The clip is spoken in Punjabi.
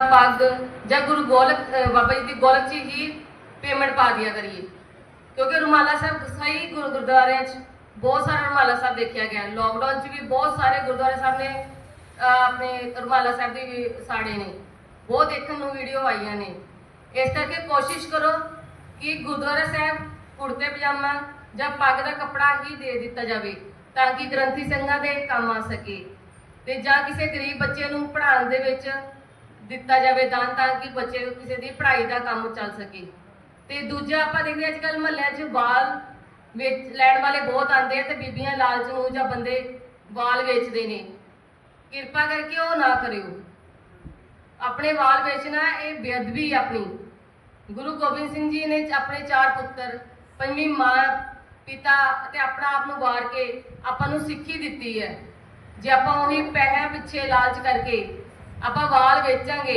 ਪੱਗ ਜਾਂ ਗੁਰੂ ਗੋਲਕ ਬਾਬਾ ਜੀ ਦੀ ਗੋਲਕ ਜੀ ਹੀ ਪੇਮੈਂਟ ਪਾ ਦਿਆ ਕਰੀਏ। ਕਿਉਂਕਿ ਰੁਮਾਲਾ ਸਾਹਿਬ ਸਹੀ ਗੁਰ- ਗੁਰਦੁਆਰਿਆਂ 'ਚ ਬਹੁਤ ਸਾਰੇ ਰੁਮਾਲਾ ਸਾਹਿਬ ਦੇਖਿਆ ਗਿਆ। ਲੋਕਡਾਊਨ 'ਚ ਵੀ ਬਹੁਤ ਸਾਰੇ ਗੁਰਦੁਆਰੇ ਸਾਹਿਬ ਨੇ ਆਪਣੇ ਰੁਮਾਲਾ ਸਾਹਿਬ ਦੇ ਵੀ ਸਾੜੇ ਨੇ। ਬਹੁਤ ਦੇਖਣ ਨੂੰ ਵੀਡੀਓ ਆਈਆਂ ਨੇ। ਇਸ ਕਰਕੇ ਕੋਸ਼ਿਸ਼ ਕਰੋ ਕਿ ਗੁਰਦੁਆਰਾ ਸਾਹਿਬ ਕੁੜਤੇ ਪਜਾਮਾ ਜਾਂ ਪੱਗ ਦਾ ਕੱਪੜਾ ਹੀ ਦੇ ਦਿੱਤਾ ਜਾਵੇ ਤਾਂ ਕਿ ਗ੍ਰੰਥੀ ਸਿੰਘਾਂ ਦੇ ਕੰਮ ਆ ਸਕੇ। ਤੇ ਜਾਂ ਕਿਸੇ ਗਰੀਬ ਬੱਚੇ ਨੂੰ ਪੜ੍ਹਾਉਣ ਦੇ ਵਿੱਚ ਦਿੱਤਾ ਜਾਵੇ ਦਾਨ ਤਾਂ ਕਿ ਬੱਚੇ ਕਿਸੇ ਦੀ ਪੜ੍ਹਾਈ ਦਾ ਕੰਮ ਚੱਲ ਸਕੇ। ਤੇ ਦੂਜਾ ਆਪਾਂ ਦੇਖਦੇ ਅੱਜ ਕੱਲ ਮਹੱਲਿਆਂ 'ਚ ਵਾਲ ਵੇਚ ਲੈਣ ਵਾਲੇ ਬਹੁਤ ਆਉਂਦੇ ਆ ਤੇ ਬੀਬੀਆਂ ਲਾਲਚ ਨੂੰ ਜਾਂ ਬੰਦੇ ਵਾਲ ਵੇਚਦੇ ਨੇ। ਕਿਰਪਾ ਕਰਕੇ ਉਹ ਨਾ ਕਰਿਓ। ਆਪਣੇ ਵਾਲ ਵੇਚਣਾ ਇਹ ਬੇਅਦਬੀ ਆਪਣੀ। ਗੁਰੂ ਗੋਬਿੰਦ ਸਿੰਘ ਜੀ ਨੇ ਆਪਣੇ ਚਾਰ ਪੁੱਤਰ, ਪੰਜਵੀਂ ਮਾਂ, ਪਿਤਾ ਅਤੇ ਆਪਣਾ ਆਪ ਨੂੰ ਵਾਰ ਕੇ ਆਪਾਂ ਨੂੰ ਸਿੱਖੀ ਦਿੱਤੀ ਹੈ। ਜੇ ਆਪਾਂ ਉਹੀ ਪੈਸੇ ਪਿੱਛੇ ਲਾਲਚ ਕਰਕੇ ਆਪਾਂ ਵਾਲ ਵੇਚਾਂਗੇ।